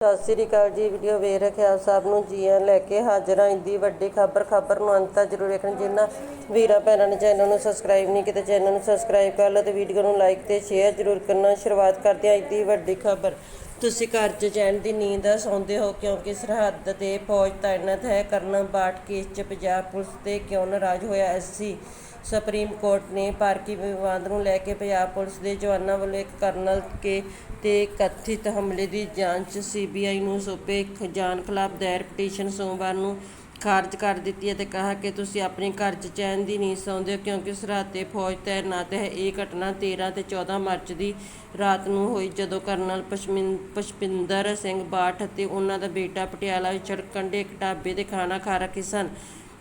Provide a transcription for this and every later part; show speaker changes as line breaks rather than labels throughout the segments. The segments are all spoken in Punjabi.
ਸਤਿ ਸ੍ਰੀ ਅਕਾਲ ਜੀ ਵੀਡੀਓ ਵੇਖ ਰਹੇ ਸਭ ਨੂੰ ਜੀਆਂ ਲੈ ਕੇ ਹਾਜ਼ਰ ਹਾਂ ਇੰਦੀ ਵੱਡੀ ਖਬਰ ਖਬਰ ਨੂੰ ਅੰਤ ਤੱਕ ਜ਼ਰੂਰ ਵੇਖਣ ਜਿਨ੍ਹਾਂ ਵੀਰਾਂ ਭੈਣਾਂ ਨੇ ਚੈਨਲ ਨੂੰ ਸਬਸਕ੍ਰਾਈਬ ਨਹੀਂ ਕੀਤਾ, ਚੈਨਲ ਨੂੰ ਸਬਸਕ੍ਰਾਈਬ ਕਰ ਲਓ ਤੇ ਵੀਡੀਓ ਨੂੰ ਲਾਈਕ ਤੇ ਸ਼ੇਅਰ ਜ਼ਰੂਰ ਕਰਨਾ, ਸ਼ੁਰੂਆਤ ਕਰਦੇ ਹਾਂ ਇੰਦੀ ਵੱਡੀ ਖਬਰ। ਤੁਸੀਂ ਘਰ 'ਚ ਚੈਨ ਦੀ ਨੀਂਦ ਸੌਂਦੇ ਹੋ ਕਿਉਂਕਿ ਸਰਹੱਦ ਤੇ ਫੌਜ ਤਾਇਨਾਤ ਹੈ। ਕਰਨਾ ਬਾਟ ਕੇਸ 'ਚ ਪੰਜਾਬ ਪੁਲਿਸ ਤੇ ਕਿਉਂ ਨਾਰਾਜ਼ ਹੋਇਆ ਐਸਸੀ ਸੁਪਰੀਮ ਕੋਰਟ ਨੇ ਪਾਰਕੀ ਵਿਵਾਦ ਨੂੰ ਲੈ ਕੇ ਪੰਜਾਬ ਪੁਲਿਸ ਦੇ ਜਵਾਨਾਂ ਵੱਲੋਂ ਇੱਕ ਕਰਨਲ ਕੇ ਤੇ ਕਥਿਤ ਹਮਲੇ ਦੀ ਜਾਂਚ ਸੀਬੀਆਈ ਨੂੰ ਸੌਂਪੇ। ਜਾਣ ਖਿਲਾਫ ਦਾਇਰ ਪਟੀਸ਼ਨ ਸੋਮਵਾਰ ਨੂੰ ਖਾਰਜ ਕਰ ਦਿੱਤੀ ਅਤੇ ਤੇ ਕਿਹਾ ਕਿ ਤੁਸੀਂ ਆਪਣੇ ਘਰ 'ਚ ਚੈਨ ਦੀ ਨੀਂਦ ਸੌਂਦੇ ਹੋ ਕਿਉਂਕਿ ਸਰਹੱਦ ਤੇ ਫੌਜ ਤੈਨਾਤ ਹੈ ਇਹ ਘਟਨਾ 13 ਤੇ 14 ਮਾਰਚ ਦੀ ਰਾਤ ਨੂੰ ਹੋਈ ਜਦੋਂ ਕਰਨਲ ਪਸ਼ਮਿੰ- ਪੁਸ਼ਪਿੰਦਰ ਸਿੰਘ ਬਾਠ ਅਤੇ ਉਹਨਾਂ ਦਾ ਬੇਟਾ ਪਟਿਆਲਾ ਵਿੱਚ ਸੜਕ ਕੰਢੇ ਇੱਕ ਢਾਬੇ ਤੇ ਖਾਣਾ ਖਾ ਰਹੇ ਸਨ।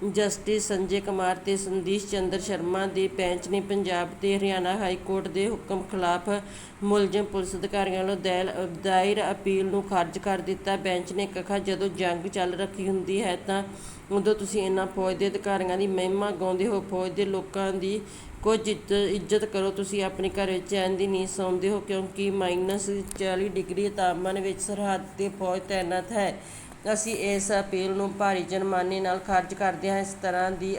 ਜਸਟਿਸ ਸੰਜੇ ਕੁਮਾਰ ਤੇ ਸੰਦੀਸ਼ ਚੰਦਰ ਸ਼ਰਮਾ ਦੀ ਬੈਂਚ ਨੇ ਪੰਜਾਬ ਤੇ ਹਰਿਆਣਾ ਹਾਈ ਕੋਰਟ ਦੇ ਹੁਕਮ ਖਿਲਾਫ ਮੁਲਜ਼ਮ ਪੁਲਿਸ ਅਧਿਕਾਰੀਆਂ ਵੱਲੋਂ ਦਾਇਲ- ਦਾਇਰ ਅਪੀਲ ਨੂੰ ਖਾਰਜ ਕਰ ਦਿੱਤਾ। ਬੈਂਚ ਨੇ ਕਿਹਾ, ਜਦੋਂ ਜੰਗ ਚੱਲ ਰੱਖੀ ਹੁੰਦੀ ਹੈ ਤਾਂ ਉਦੋਂ ਤੁਸੀਂ ਇਹਨਾਂ ਫੌਜ ਦੇ ਅਧਿਕਾਰੀਆਂ ਦੀ ਮਹਿਮਾ ਗਾਉਂਦੇ ਹੋ। ਫੌਜ ਦੇ ਲੋਕਾਂ ਦੀ ਕੁਝ ਇੱਜ਼ਤ ਇੱਜ਼ਤ ਕਰੋ। ਤੁਸੀਂ ਆਪਣੇ ਘਰ ਵਿੱਚ ਚੈਨ ਦੀ ਨੀਂਦ ਸੌਂਦੇ ਹੋ, ਕਿਉਂਕਿ ਮਾਈਨਸ 40 ਡਿਗਰੀ ਤਾਪਮਾਨ ਵਿੱਚ ਸਰਹੱਦ ਤੇ ਫੌਜ ਤੈਨਾਤ ਹੈ। ਅਸੀਂ ਇਸ ਅਪੀਲ ਨੂੰ ਭਾਰੀ ਜਨਮਾਨੇ ਨਾਲ ਖਾਰਜ ਕਰਦੇ ਹਾਂ। ਇਸ ਤਰ੍ਹਾਂ ਦੀ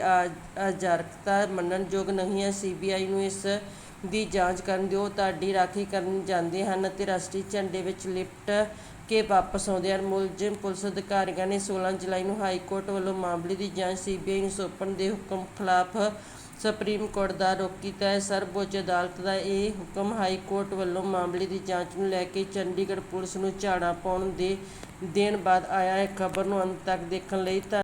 ਅਜਾਰਕਤਾ ਮੰਨਣਯੋਗ ਨਹੀਂ ਹੈ। ਸੀ ਬੀ ਆਈ ਨੂੰ ਇਸ ਦੀ ਜਾਂਚ ਕਰਨ ਦਿਓ, ਤੁਹਾਡੀ ਰਾਖੀ ਕਰਨ ਜਾਂਦੇ ਹਨ ਅਤੇ ਰਾਸ਼ਟਰੀ ਝੰਡੇ ਵਿੱਚ ਲਿਪਟ ਕੇ ਵਾਪਸ ਆਉਂਦੇ ਹਨ। ਮੁਲਜ਼ਮ, ਪੁਲਿਸ ਅਧਿਕਾਰੀਆਂ ਨੇ 16 ਜੁਲਾਈ ਨੂੰ ਹਾਈ ਕੋਰਟ ਵੱਲੋਂ ਮਾਮਲੇ ਦੀ ਜਾਂਚ ਸੀਬੀਆਈ ਨੂੰ ਸੌਂਪਣ ਦੇ ਹੁਕਮ ਖਿਲਾਫ ਸੁਪਰੀਮ ਕੋਰਟ ਦਾ ਰੁਖ ਕੀਤਾ ਹੈ। ਸਰਵਉੱਚ ਅਦਾਲਤ ਦਾ ਇਹ ਹੁਕਮ ਹਾਈ ਕੋਰਟ ਵੱਲੋਂ ਮਾਮਲੇ ਦੀ ਜਾਂਚ ਨੂੰ ਲੈ ਕੇ ਚੰਡੀਗੜ੍ਹ ਪੁਲਿਸ ਨੂੰ ਝਾੜਾ ਪਾਉਣ ਦੇ ਦੇਣ ਬਾਅਦ ਆਇਆ ਹੈ। ਖਬਰ ਨੂੰ ਅੰਤ ਤੱਕ ਦੇਖਣ ਲਈ